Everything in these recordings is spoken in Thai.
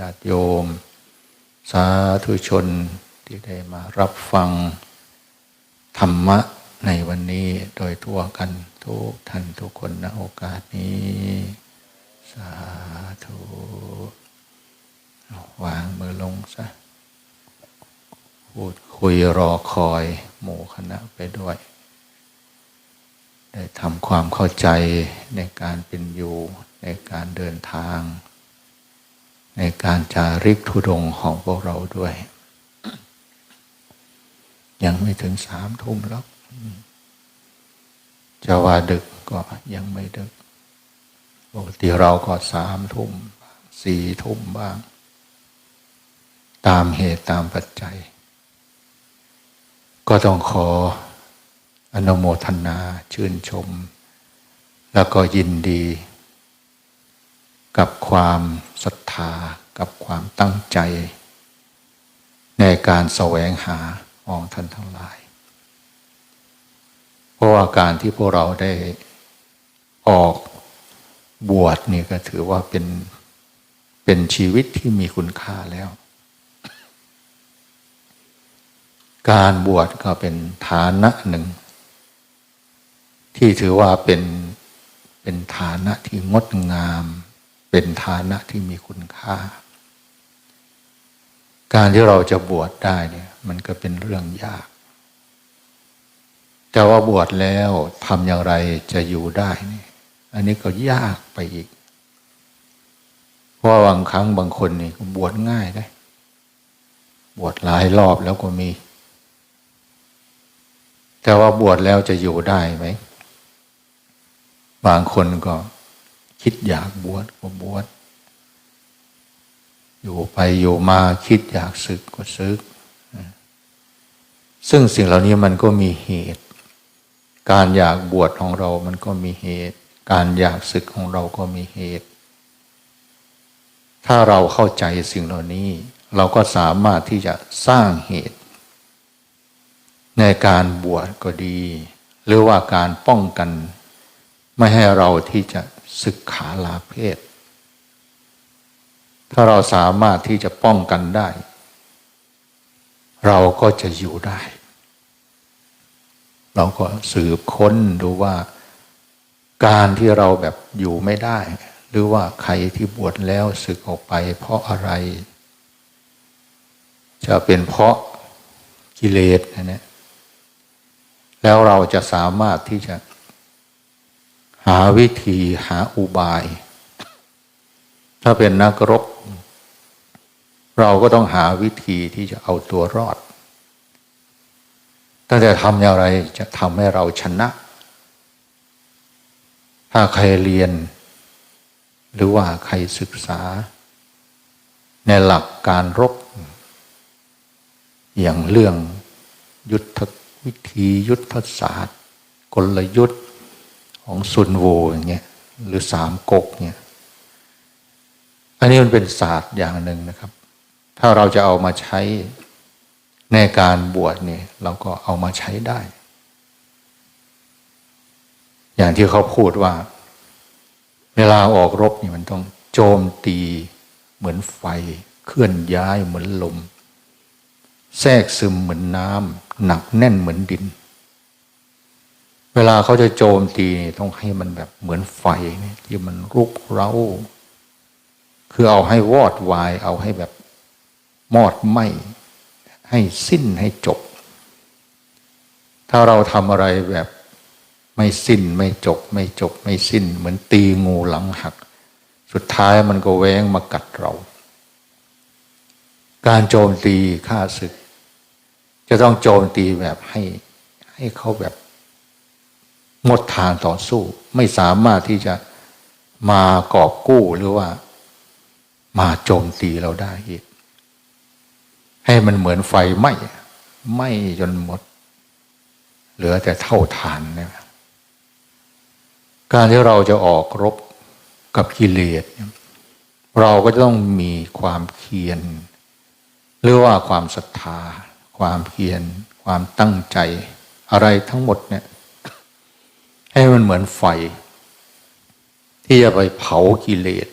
ญาติโยม สาธุชนที่ได้มารับฟัง ธรรมะในวันนี้โดยทั่วกันทุกท่านทุกคนณโอกาสนี้ สาธุวางมือลงซะพูดคุยรอคอย หมู่คณะไปด้วย ได้ทำความเข้าใจในการเป็นอยู่ในการเดินทาง ในการจาริกธุดงของพวกเราด้วย ยังไม่ถึงสามทุ่มแล้วจะว่าดึกก็ยังไม่ดึกปกติเราก็สามทุ่มสี่ทุ่มบ้าง ตามเหตุตามปัจจัย ก็ต้องขออนุโมทนาชื่นชม แล้วก็ยินดี กับความศรัทธา กับความตั้งใจ ในการแสวงหาของท่านทั้งหลาย เพราะว่าการที่พวกเราได้ออกบวชนี่ก็ถือว่าเป็นเป็นชีวิตที่มีคุณค่าแล้ว การบวชก็เป็นฐานะหนึ่ง ที่ถือว่าเป็นเป็นฐานะที่งดงาม เป็นฐานะที่มีคุณค่า การที่เราจะบวชได้เนี่ยมันก็เป็นเรื่องยาก แต่ว่าบวชแล้วทำอย่างไรจะอยู่ได้นี่อันนี้ก็ยากไปอีก เพราะบางครั้งบางคนนี่บวชง่ายได้ บวชหลายรอบแล้วก็มี แต่ว่าบวชแล้วจะอยู่ได้ไหม บางคนก็ คิดอยากบวชก็บวชอยู่ไปอยู่มาคิดอยากศึกก็ศึก ซึ่งสิ่งเหล่านี้มันก็มีเหตุ การอยากบวชของเรา มันก็มีเหตุ การอยากศึกของเราก็มีเหตุ ถ้าเราเข้าใจสิ่งเหล่านี้ เราก็สามารถที่จะสร้างเหตุ ในการบวชก็ดี หรือว่าการป้องกัน ไม่ให้เราที่จะ ศึกขาลาเพศ ถ้าเราสามารถที่จะป้องกันได้ เราก็จะอยู่ได้ เราก็สืบค้นดูว่า การที่เราแบบอยู่ไม่ได้ หรือว่าใครที่บวชแล้วศึกออกไป เพราะอะไร จะเป็นเพราะกิเลสนะเนี่ยแล้วเราจะสามารถที่จะาวิธีหาอุบาย ถ้าเป็นนักรบ เราก็ต้องหาวิธีที่จะเอาตัวรอดตั้งแต่ทำอย่างไรจะทำให้เราชนะ ถ้าใครเรียน หรือว่าใครศึกษา ในหลักการรบ อย่างเรื่องยุทธวิธียุทธศาสตร์ กลยุทธ์ ของซุนโวอย่างเงี้ยหรือสามก๊กเนี่ยอันนี้มันเป็นศาสตร์อย่างหนึ่งนะครับ ถ้าเราจะเอามาใช้ในการบวชเนี่ยเราก็เอามาใช้ได้ อย่างที่เขาพูดว่า เวลาออกรบนี่มันต้องโจมตีเหมือนไฟ เคลื่อนย้ายเหมือนลม แทรกซึมเหมือนน้ำหนักแน่นเหมือนดิน วลาเขาจะโจมตีต้องให้มันแบบเหมือนไฟที่มันรุกเร้า คือเอาให้วอดวาย เอาให้แบบมอดไหมให้สิ้นให้จบ ถ้าเราทำอะไรแบบไม่สิ้นไม่จบ ไม่จบไม่สิ้น เหมือนตีงูหลังหัก สุดท้ายมันก็แว้งมากัดเรา การโจมตีฆ่าศึก จะต้องโจมตีแบบให้ให้เขาแบบ หมดทางต่อสู้ ไม่สามารถที่จะมากอบกู้หรือว่า มาโจมตีเราได้อีก ให้มันเหมือนไฟไหม้ไหม้จนหมด เหลือแต่เท่าฐานเนี่ยการที่เราจะออกรบกับกิเลสเราก็จะต้องมีความเพียรหรือว่าความศรัทธา ความเพียรความตั้งใจ อะไรทั้งหมดเนี่ย ให้มันเหมือนไฟ ที่จะไปเผากิเลส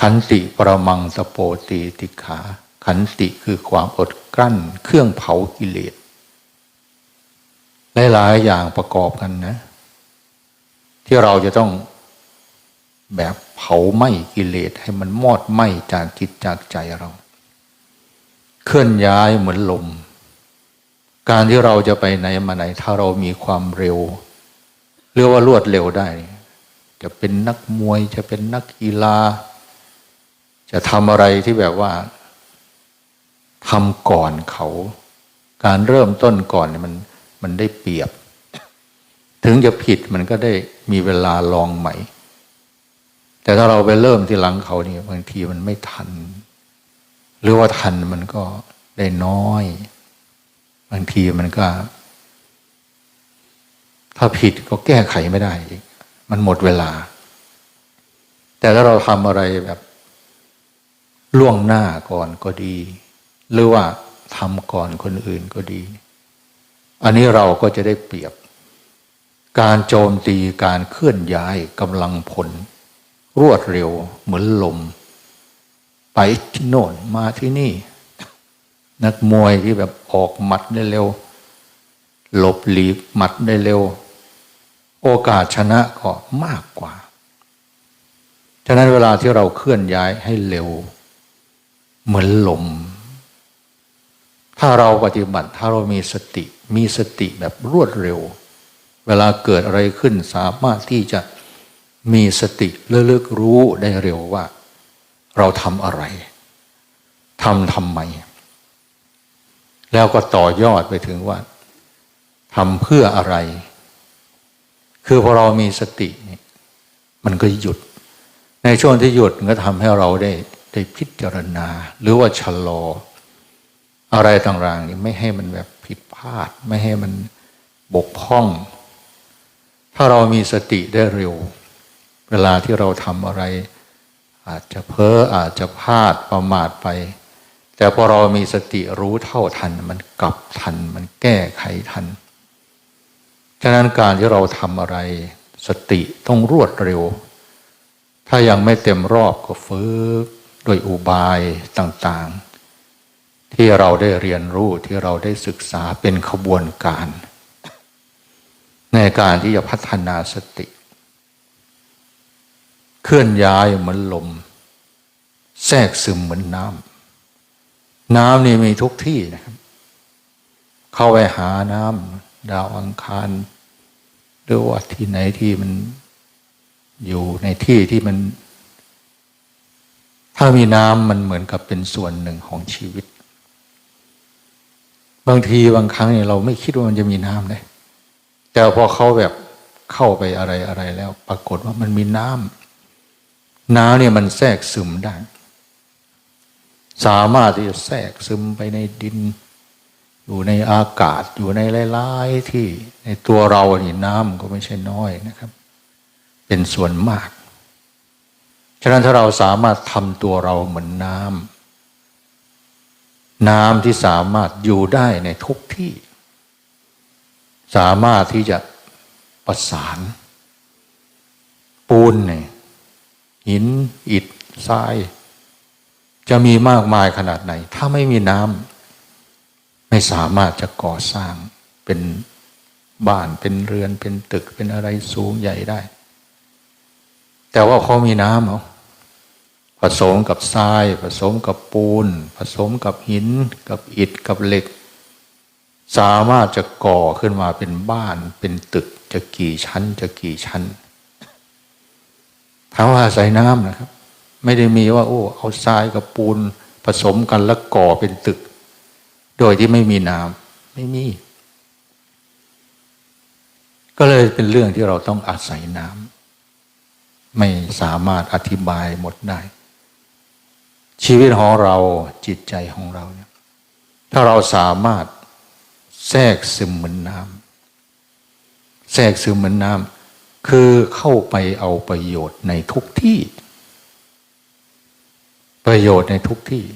ขันติปรมังสโปตีติขา ขันติคือความอดกลั้น เครื่องเผากิเลสหลายๆอย่างประกอบกันนะ ที่เราจะต้องแบบเผาไหม้กิเลสให้มันมอดไหม้จากจิตจากใจเรา เคลื่อนย้ายเหมือนลม การที่เราจะไปไหนมาไหน ถ้าเรามีความเร็วเรียกว่ารวดเร็วได้ จะเป็นนักมวยจะเป็นนักกีฬา จะทำอะไรที่แบบว่าทำก่อนเขา การเริ่มต้นก่อนเนี่ยมันมันได้เปรียบ ถึงจะผิดมันก็ได้มีเวลาลองใหม่ แต่ถ้าเราไปเริ่มที่หลังเขานี่บางทีมันไม่ทัน หรือว่าทันมันก็ได้น้อย บางทีมันก็ ถ้าผิดก็แก้ไขไม่ได้มันหมดเวลา แต่ถ้าเราทำอะไรแบบล่วงหน้าก่อนก็ดี หรือว่าทำก่อนคนอื่นก็ดี อันนี้เราก็จะได้เปรียบ การโจมตีการเคลื่อนย้ายกำลังผล รวดเร็วเหมือนลม ไปที่โน่นมาที่นี่ นักมวยที่แบบออกหมัดได้เร็ว หลบหลีกหมัดได้เร็ว โอกาสชนะก็มากกว่า ฉะนั้นเวลาที่เราเคลื่อนย้ายให้เร็ว เหมือนลม ถ้าเราปฏิบัติถ้าเรามีสติ มีสติแบบรวดเร็ว เวลาเกิดอะไรขึ้นสามารถที่จะมีสติเลือกรู้ได้เร็วว่า เราทำอะไรทำทำไม แล้วก็ต่อยอดไปถึงว่าทำเพื่ออะไร คือพอเรามีสตินี่มันก็หยุด ในช่วงที่หยุดก็ทำให้เราได้ได้พิจารณา หรือว่าชะลอ อะไรต่างๆนี่ไม่ให้มันแบบผิดพลาด ไม่ให้มันบกพร่อง ถ้าเรามีสติได้เร็ว เวลาที่เราทำอะไร อาจจะเพ้ออาจจะพลาดประมาทไป แต่พอเรามีสติรู้เท่าทัน มันกลับทัน มันแก้ไขทัน ฉะนั้นการที่เราทำอะไร สติต้องรวดเร็ว ถ้ายังไม่เต็มรอบก็ฝึกด้วยอุบายต่างๆ ที่เราได้เรียนรู้ที่เราได้ศึกษาเป็นขบวนการ ในการที่จะพัฒนาสติ เคลื่อนย้ายเหมือนลม แทรกซึมเหมือนน้ำ น้ำนี่มีทุกที่นะครับ เข้าไปหาน้ำดาวอังคารหรือว่าที่ไหนที่มันอยู่ในที่ที่มัน ถ้ามีน้ำมันเหมือนกับเป็นส่วนหนึ่งของชีวิต บางทีบางครั้งเนี่ยเราไม่คิดว่ามันจะมีน้ำเลยแต่พอเขาแบบเข้าไปอะไรอะไรแล้ว ปรากฏว่ามันมีน้ำน้ำเนี่ยมันแทรกซึมได้ สามารถที่จะแทรกซึมไปในดิน อยู่ในอากาศอยู่ในหลายๆที่ในตัวเรานี่น้ำก็ไม่ใช่น้อยนะครับ เป็นส่วนมาก ฉะนั้นถ้าเราสามารถทำตัวเราเหมือนน้ำน้ำที่สามารถอยู่ได้ในทุกที่ สามารถที่จะประสานปูนเนี่ยหินอิฐทราย จะมีมากมายขนาดไหน ถ้าไม่มีน้ำไม่สามารถจะก่อสร้างเป็นบ้านเป็นเรือนเป็นตึกเป็นอะไรสูงใหญ่ได้ แต่ว่าเขามีน้ำเหรอผสมกับทราย ผสมกับปูน ผสมกับหิน กับอิฐกับเหล็ก สามารถจะก่อขึ้นมาเป็นบ้านเป็นตึกจะกี่ชั้น จะกี่ชั้นถามว่าใส่น้ำนะครับ ไม่ได้มีว่า โอ้เอาทรายกับปูนผสมกันแล้วก่อเป็นตึก โดยที่ไม่มีน้ำไม่มี ก็เลยเป็นเรื่องที่เราต้องอาศัยน้ำไม่สามารถอธิบายหมดได้ ชีวิตของเราจิตใจของเราเนี่ยถ้าเราสามารถแทรกซึมเหมือนน้ำแทรกซึมเหมือนน้ำคือเข้าไปเอาประโยชน์ในทุกที่ ประโยชน์ในทุกที่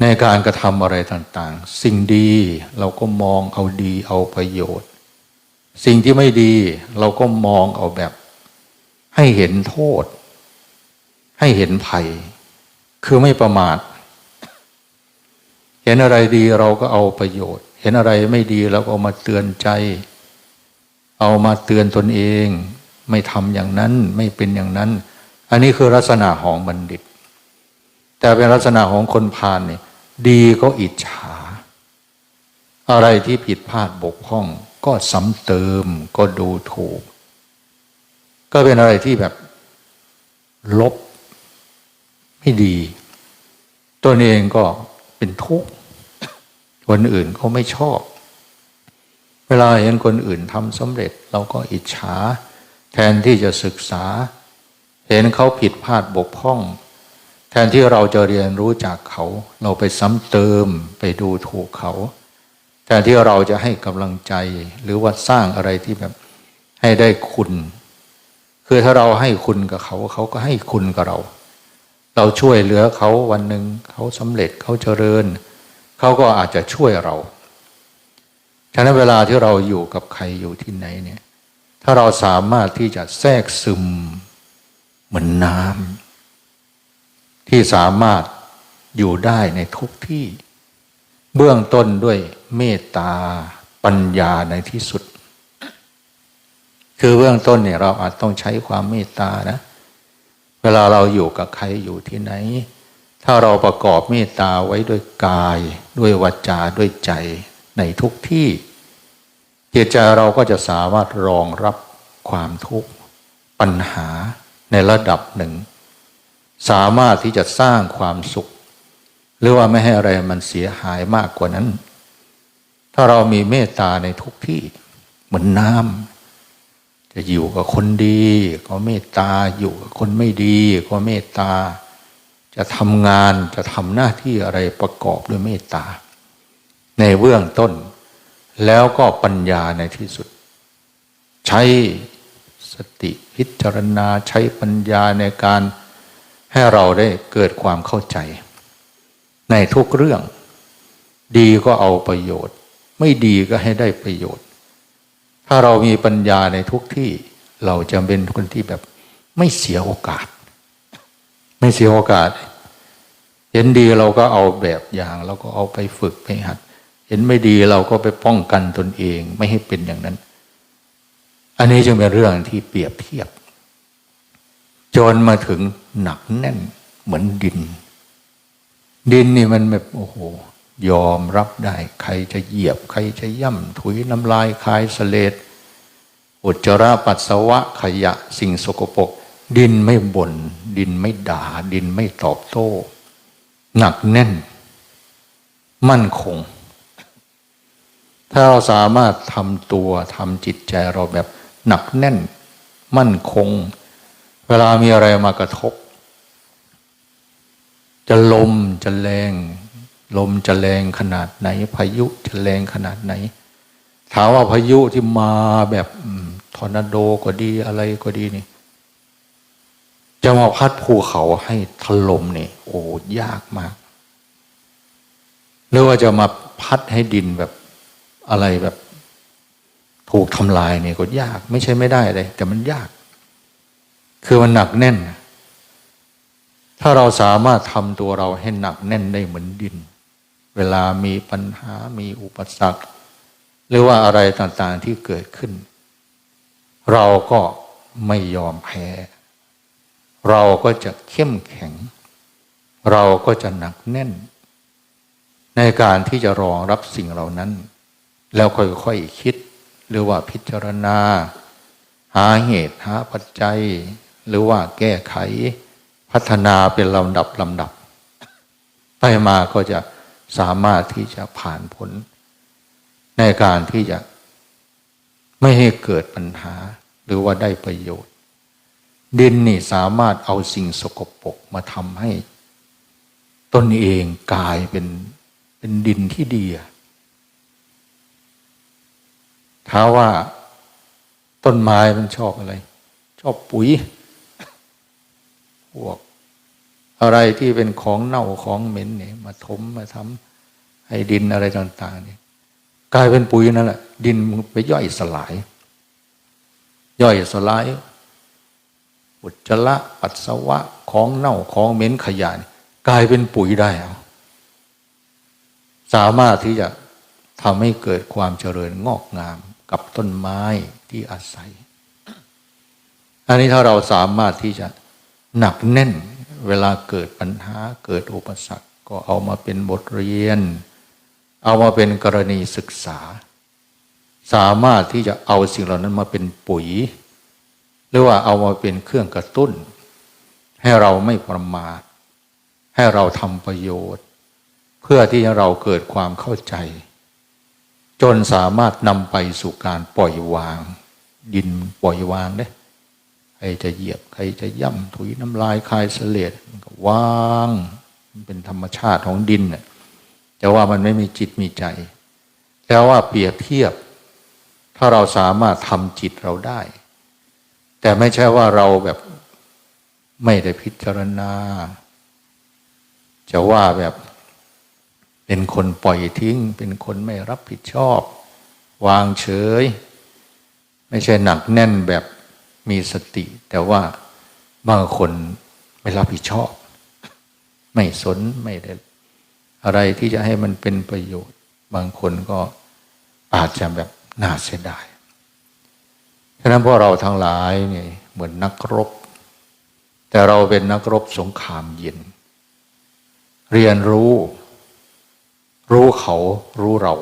ในการกระทำอะไรต่างๆ สิ่งดีเราก็มองเอาดีเอาประโยชน์ สิ่งที่ไม่ดีเราก็มองเอาแบบ ให้เห็นโทษ ให้เห็นภัย คือไม่ประมาท เห็นอะไรดีเราก็เอาประโยชน์ เห็นอะไรไม่ดีเราก็เอามาเตือนใจ เอามาเตือนตนเอง ไม่ทำอย่างนั้นไม่เป็นอย่างนั้น อันนี้คือลักษณะของบัณฑิต แต่เป็นลักษณะของคนพาลเนี่ยดีก็อิจฉา อะไรที่ผิดพลาดบกพร่อง ก็ซ้ำเติมก็ดูถูก ก็เป็นอะไรที่แบบลบไม่ดี ตัวเองก็เป็นทุกข์คนอื่นเขาไม่ชอบ เวลาเห็นคนอื่นทำสำเร็จ เราก็อิจฉา แทนที่จะศึกษา เห็นเขาผิดพลาดบกพร่อง แทนที่เราจะเรียนรู้จากเขา เราไปซ้ำเติมไปดูถูกเขาแทนที่เราจะให้กำลังใจหรือว่าสร้างอะไรที่แบบให้ได้คุณ คือถ้าเราให้คุณกับเขา เขาก็ให้คุณกับเรา เราช่วยเหลือเขาวันหนึ่งเขาสำเร็จเขาเจริญ เขาก็อาจจะช่วยเรา ฉะนั้นเวลาที่เราอยู่กับใครอยู่ที่ไหนเนี่ย ถ้าเราสามารถที่จะแทรกซึม เหมือนน้ำที่สามารถอยู่ได้ในทุกที่ เบื้องต้นด้วยเมตตาปัญญาในที่สุด คือเบื้องต้นเนี่ยเราอาจต้องใช้ความเมตตานะ เวลาเราอยู่กับใครอยู่ที่ไหน ถ้าเราประกอบเมตตาไว้ด้วยกาย ด้วยวาจาด้วยใจในทุกที่จิตใจเราก็จะสามารถรองรับความทุกข์ปัญหา ในระดับหนึ่ง สามารถที่จะสร้างความสุข หรือว่าไม่ให้อะไรมันเสียหายมากกว่านั้น ถ้าเรามีเมตตาในทุกที่เหมือนน้ำจะอยู่กับคนดี ก็เมตตาอยู่กับคนไม่ดี ก็เมตตา จะทำงานจะทำหน้าที่อะไรประกอบด้วยเมตตา ในเบื้องต้น แล้วก็ปัญญาในที่สุด ใช้ สติพิจารณาใช้ปัญญาในการให้เราได้เกิดความเข้าใจ ในทุกเรื่อง ดีก็เอาประโยชน์ ไม่ดีก็ให้ได้ประโยชน์ ถ้าเรามีปัญญาในทุกที่เราจะเป็นคนที่แบบไม่เสียโอกาส ไม่เสียโอกาส เห็นดีเราก็เอาแบบอย่างเราก็เอาไปฝึกไปหัด เห็นไม่ดีเราก็ไปป้องกันตนเอง ไม่ให้เป็นอย่างนั้น อันนี้จึงเป็นเรื่องที่เปรียบเทียบ จนมาถึงหนักแน่นเหมือนดิน ดินนี่มันแบบโอ้โห ยอมรับได้ ใครจะเหยียบ ใครจะย่ำถุยน้ำลายคายสเลดอุจจาระปัสสาวะขยะสิ่งสกปรกดินไม่บน่นดินไม่ด่า ดินไม่ตอบโต้ หนักแน่น มั่นคง ถ้าเราสามารถทำตัวทำจิตใจเราแบบ หนักแน่น มั่นคง เวลามีอะไรมากระทบ จะลมจะแรง ลมจะแรงขนาดไหน พายุจะแรงขนาดไหน ถามว่าพายุที่มาแบบทอร์นาโดก็ดีอะไรก็ดีนี่ จะมาพัดภูเขาให้ถล่มนี่โอ้ยากมากหรือว่าจะมาพัดให้ดินแบบอะไรแบบ ถูกทำลายเนี่ยก็ยาก ไม่ใช่ไม่ได้เลย แต่มันยาก คือมันหนักแน่น ถ้าเราสามารถทำตัวเราให้หนักแน่นได้เหมือนดิน เวลามีปัญหามีอุปสรรค หรือว่าอะไรต่างๆที่เกิดขึ้น เราก็ไม่ยอมแพ้ เราก็จะเข้มแข็ง เราก็จะหนักแน่น ในการที่จะรองรับสิ่งเหล่านั้น แล้วค่อยๆคคิด หรือว่าพิจารณา หาเหตุหาปัจจัย หรือว่าแก้ไขพัฒนาเป็นลำดับลำดับ ไปมาก็จะสามารถที่จะผ่านผล ในการที่จะไม่ให้เกิดปัญหาหรือว่าได้ประโยชน์ ดินนี่สามารถเอาสิ่งสกปรกมาทำให้ ตนเองกลายเป็นเป็นดินที่ดี ถ้าว่าต้นไม้มันชอบอะไร ชอบปุ๋ยพวก อะไรที่เป็นของเน่าของเหม็นเนี่ย มาถมมาทำให้ดินอะไรต่าง ๆ เนี่ยกลายเป็นปุ๋ยนั่นแหละดินไปย่อยสลาย ย่อยสลายอุจจาระปัสสาวะของเน่าของเหม็นขยะกลายเป็นปุ๋ยได้เอาสามารถที่จะทำให้เกิดความเจริญงอกงาม กับต้นไม้ที่อาศัย อันนี้ถ้าเราสามารถที่จะหนักแน่นเวลาเกิดปัญหาเกิดอุปสรรคก็เอามาเป็นบทเรียน เอามาเป็นกรณีศึกษา สามารถที่จะเอาสิ่งเหล่านั้นมาเป็นปุ๋ย หรือว่าเอามาเป็นเครื่องกระตุ้น ให้เราไม่ประมาทให้เราทำประโยชน์ เพื่อที่เราเกิดความเข้าใจ จนสามารถนำไปสู่การปล่อยวาง ดินปล่อยวางเนี่ยใครจะเหยียบใครจะย่ำถุยน้ำลายคายเสลดมันก็วางมันเป็นธรรมชาติของดินน่ะจะว่ามันไม่มีจิตมีใจ แต่ว่าเปรียบเทียบ ถ้าเราสามารถทำจิตเราได้ แต่ไม่ใช่ว่าเราแบบไม่ได้พิจารณา จะว่าแบบ เป็นคนปล่อยทิ้ง เป็นคนไม่รับผิดชอบ วางเฉย ไม่ใช่หนักแน่นแบบมีสติ แต่ว่าบางคนไม่รับผิดชอบ ไม่สนไม่ได้อะไรที่จะให้มันเป็นประโยชน์ บางคนก็อาจจะแบบน่าเสียดายฉะนั้นพวกเราทั้งหลายเนี่ยเหมือนนักรบ แต่เราเป็นนักรบสงครามเย็น เรียนรู้ รู้เขารู้เรา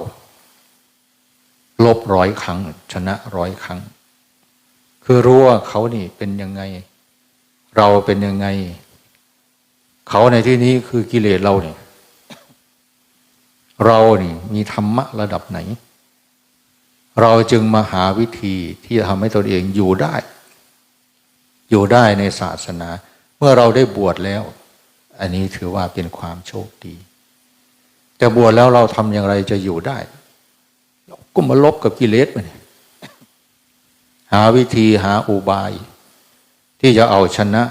ลบร้อยครั้ง ชนะร้อยครั้ง คือรู้ว่าเขานี่เป็นยังไง เราเป็นยังไง เขาในที่นี้คือกิเลสเราเนี่ยเรานี่มีธรรมะระดับไหน เราจึงมาหาวิธีที่จะทำให้ตนเองอยู่ได้ อยู่ได้ในศาสนา เมื่อเราได้บวชแล้ว อันนี้ถือว่าเป็นความโชคดี แต่บวชแล้วเราทำอย่างไรจะอยู่ได้เราก็มาลบกับกิเลสมันหาวิธีหาอุบาย ที่จะเอาชนะ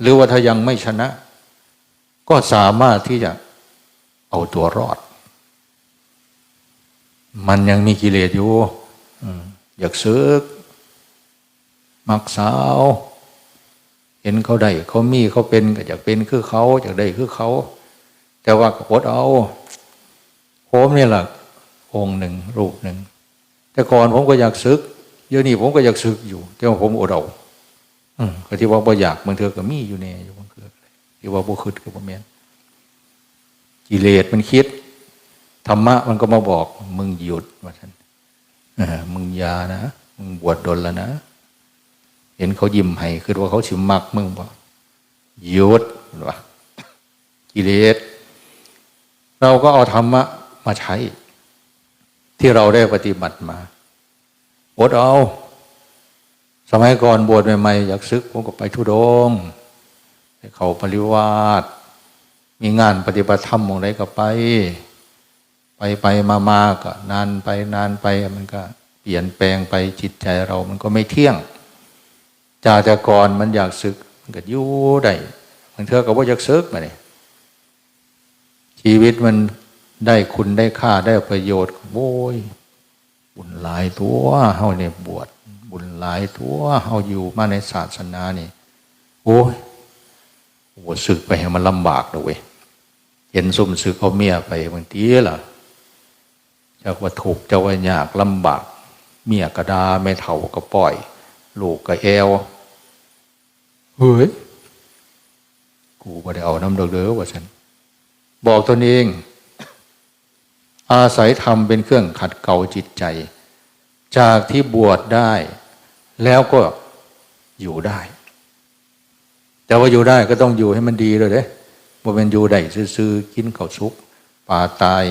หรือว่าถ้ายังไม่ชนะ ก็สามารถที่จะเอาตัวรอด มันยังมีกิเลสอยู่อยากซึก มักสาว เห็นเขาได้เขามีเขาเป็นก็อยากเป็นคือเขาอยากได้คือเขา แต่ว่าก็อดเอาผมนี่แหละองค์หนึ่งรูปหนึ่งแต่ก่อนผมก็อยากซึกเดี๋ยวนี้ผมก็อยากซึกอยู่ แต่ว่าผมอดเอาก็ที่ว่าบ่อยากบางเทือก็มีอยู่แน่อยู่บางเทือที่ว่าบ่คืดก็บ่แม่นกิเลสมันคิดธรรมะมันก็มาบอก มึงหยุดว่าท่านมึงยานะมึงบวชดนแล้วนะเห็นเขายิ้มให้คือว่าเขาชิมมักมึงบอกหยุดว่ากิเลส เราก็เอาธรรมะมาใช้ ที่เราได้ปฏิบัติมาอดเอา สมัยก่อนบวชใหม่ๆอยากซึกผมก็ไปทุดงไปเขาปริวาสมีงานปฏิบัติธรรมองใดก็ไป ไปไปมามาก็นานไปนานไปมันก็ เปลี่ยนแปลงไปจิตใจเรามันก็ไม่เที่ยงจากแต่ก่อนมันอยากซึก มันก็ยู่ได้บางเทื่อก็ว่าอยากซึกมาเนี่ย ชีวิตมันได้คุณได้ค่าได้ประโยชน์โว้ยบุญหลายตัวเฮาเนี่ยบวชบุญหลายตัวเฮาอยู่มาในศาสนานี่โอ้ยโอ้ศึกไปให้มันลำบากเลยเห็นซุ่มศึกเขาเมียไปบางทีล่ะจากว่าถูกจ้าว่ายากลำบาก เมียกระดาไม่เท่าก็ปล่อย ลูกก็แอวเฮ้ย กูไ่ได้เอาน้ำเดือดๆว่าฉัน บอกตนเอง อาศัยธรรมเป็นเครื่องขัดเกลาจิตใจ จากที่บวชได้ แล้วก็อยู่ได้ แต่ว่าอยู่ได้ก็ต้องอยู่ให้มันดีเลยเด้ว่เป็นอยู่ได้ซื้อกินข้าวซุปปลาตาย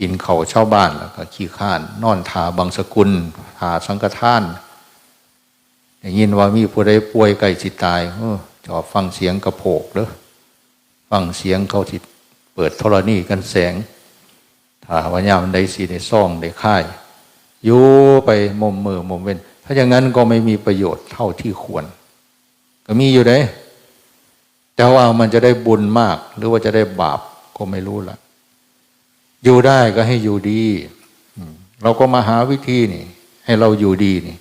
กินเขาเช่าบ้านแล้วก็ขี้ข้าน นอนทาบางสกุลทาสังฆทานอย่างยินว่ามีผู้ใดป่วยใกล้สิตายเออจอบฟังเสียงกระโผกเด้อฟังเสียงเขาสิ เปิดโทรนี่กันแสงถ้าวันยามได้สีในซ่องได้ค่ายอยู่ไปมุมมือมุมเว้น ถ้าอย่างนั้นก็ไม่มีประโยชน์เท่าที่ควร ก็มีอยู่เด้แต่ว่ามันจะได้บุญมาก หรือว่าจะได้บาปก็ไม่รู้ละอยู่ได้ก็ให้อยู่ดีเราก็มาหาวิธีนี่ ให้เราอยู่ดีนี่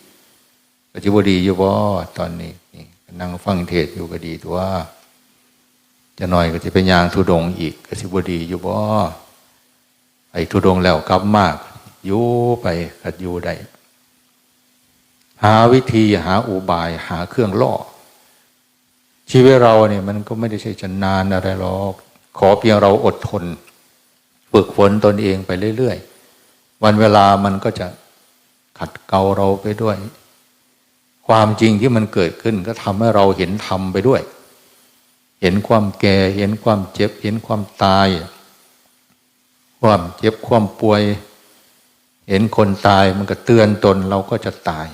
ปัจจุบันดีอยู่บ่ตอนนี้นี่นั่งฟังเทศอยู่ก็ดีตัว จะหน่อยก็จะเป็นยางทุดงอีกกสิบดีอยู่บ่ไอ้ทุดงแล้วกลับมากอยู่ไปกัดอยู่ได้หาวิธีหาอุบายหาเครื่องล่อ ชีวิตเราเนี่ยมันก็ไม่ได้ใช่จะนานอะไรหรอก ขอเพียงเราอดทน ฝึกฝนตนเองไปเรื่อยๆ วันเวลามันก็จะขัดเกลาเราไปด้วย ความจริงที่มันเกิดขึ้นก็ทำให้เราเห็นธรรมไปด้วย เห็นความแก่ เห็นความเจ็บ เห็นความตาย ความเจ็บความป่วย เห็นคนตายมันก็เตือนตนเราก็จะตาย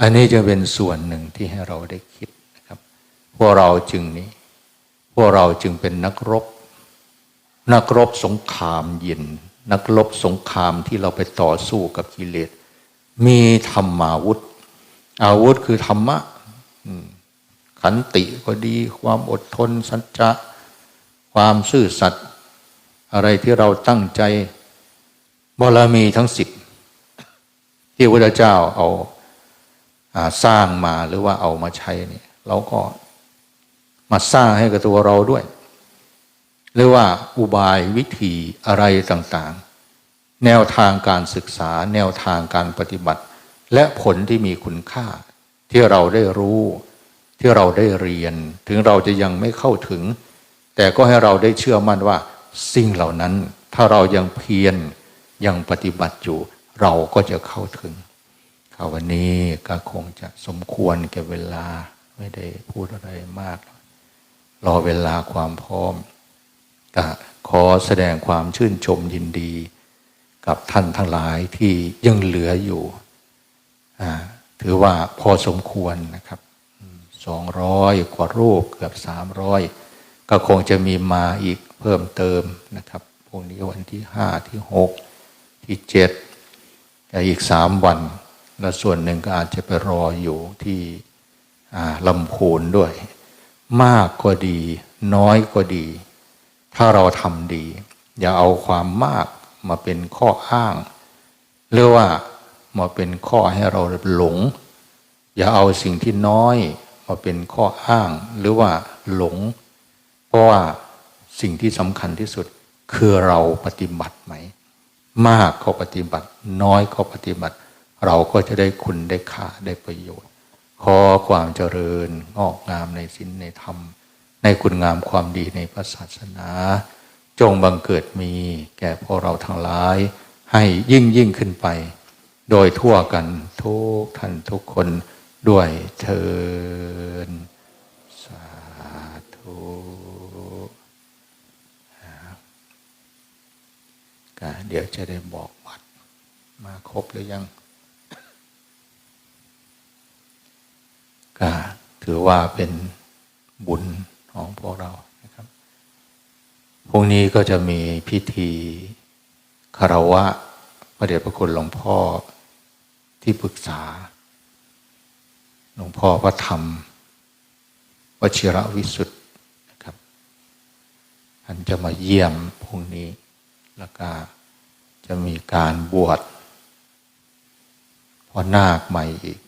อันนี้จะเป็นส่วนหนึ่งที่ให้เราได้คิดนะครับ พวกเราจึงนี้ พวกเราจึงเป็นนักรบ นักรบสงครามเย็น นักรบสงครามที่เราไปต่อสู้กับกิเลส มีธรรมาวุธ อาวุธคือธรรมะ อืม ขันติก็ดี ความอดทนสัจจะความซื่อสัตย์อะไรที่เราตั้งใจบารมีทั้งสิบที่พระเจ้าเอาอาสร้างมาหรือว่าเอามาใช้เนี่ยเราก็มาสร้างให้กับตัวเราด้วย หรือว่าอุบายวิธีอะไรต่างๆ แนวทางการศึกษา แนวทางการปฏิบัติ และผลที่มีคุณค่าที่เราได้รู้ ที่เราได้เรียน ถึงเราจะยังไม่เข้าถึง แต่ก็ให้เราได้เชื่อมั่นว่า สิ่งเหล่านั้น ถ้าเรายังเพียรยังปฏิบัติอยู่ เราก็จะเข้าถึงข่าววันนี้ก็คงจะสมควรแก่เวลาไม่ได้พูดอะไรมาก รอเวลาความพร้อมก็ขอแสดงความชื่นชมยินดี กับท่านทั้งหลายที่ยังเหลืออยู่ ถือว่าพอสมควรนะครับ สองร้อยกว่ารูปเกือบสามร้อยก็คงจะมีมาอีกเพิ่มเติมนะครับพรุ่งนี้วันที่ห้าที่หกที่เจ็ดอีกสามวัน และส่วนหนึ่งก็อาจจะไปรออยู่ที่ลำพูนด้วย มากก็ดี น้อยก็ดี ถ้าเราทำดี อย่าเอาความมากมาเป็นข้ออ้าง หรือว่ามาเป็นข้อให้เราหลง อย่าเอาสิ่งที่น้อย มาเป็นข้ออ้างหรือว่าหลง เพราะว่าสิ่งที่สำคัญที่สุด คือเราปฏิบัติไหม มากก็ปฏิบัติ น้อยก็ปฏิบัติ เราก็จะได้คุณได้ค่าได้ประโยชน์ ขอความเจริญงอกงามในศีลในธรรม ในคุณงามความดีในพระศาสนา จงบังเกิดมีแก่พวกเราทั้งหลาย ให้ยิ่งยิ่งขึ้นไป โดยทั่วกันทุกท่านทุกคน ด้วยเทินสาธุก็เดี๋ยวจะได้บอกบัตรมาครบหรือยังก็ถือว่าเป็นบุญของพวกเรานะครับพรุ่งนี้ก็จะมีพิธีคารวะพระเดชพระคุณหลวงพ่อที่ปรึกษา หลวงพ่อพระธรรมวชิระวิสุทธ์นะครับท่านจะมาเยี่ยมพรุ่งนี้ แล้วก็จะมีการบวชพอนาคใหม่อีก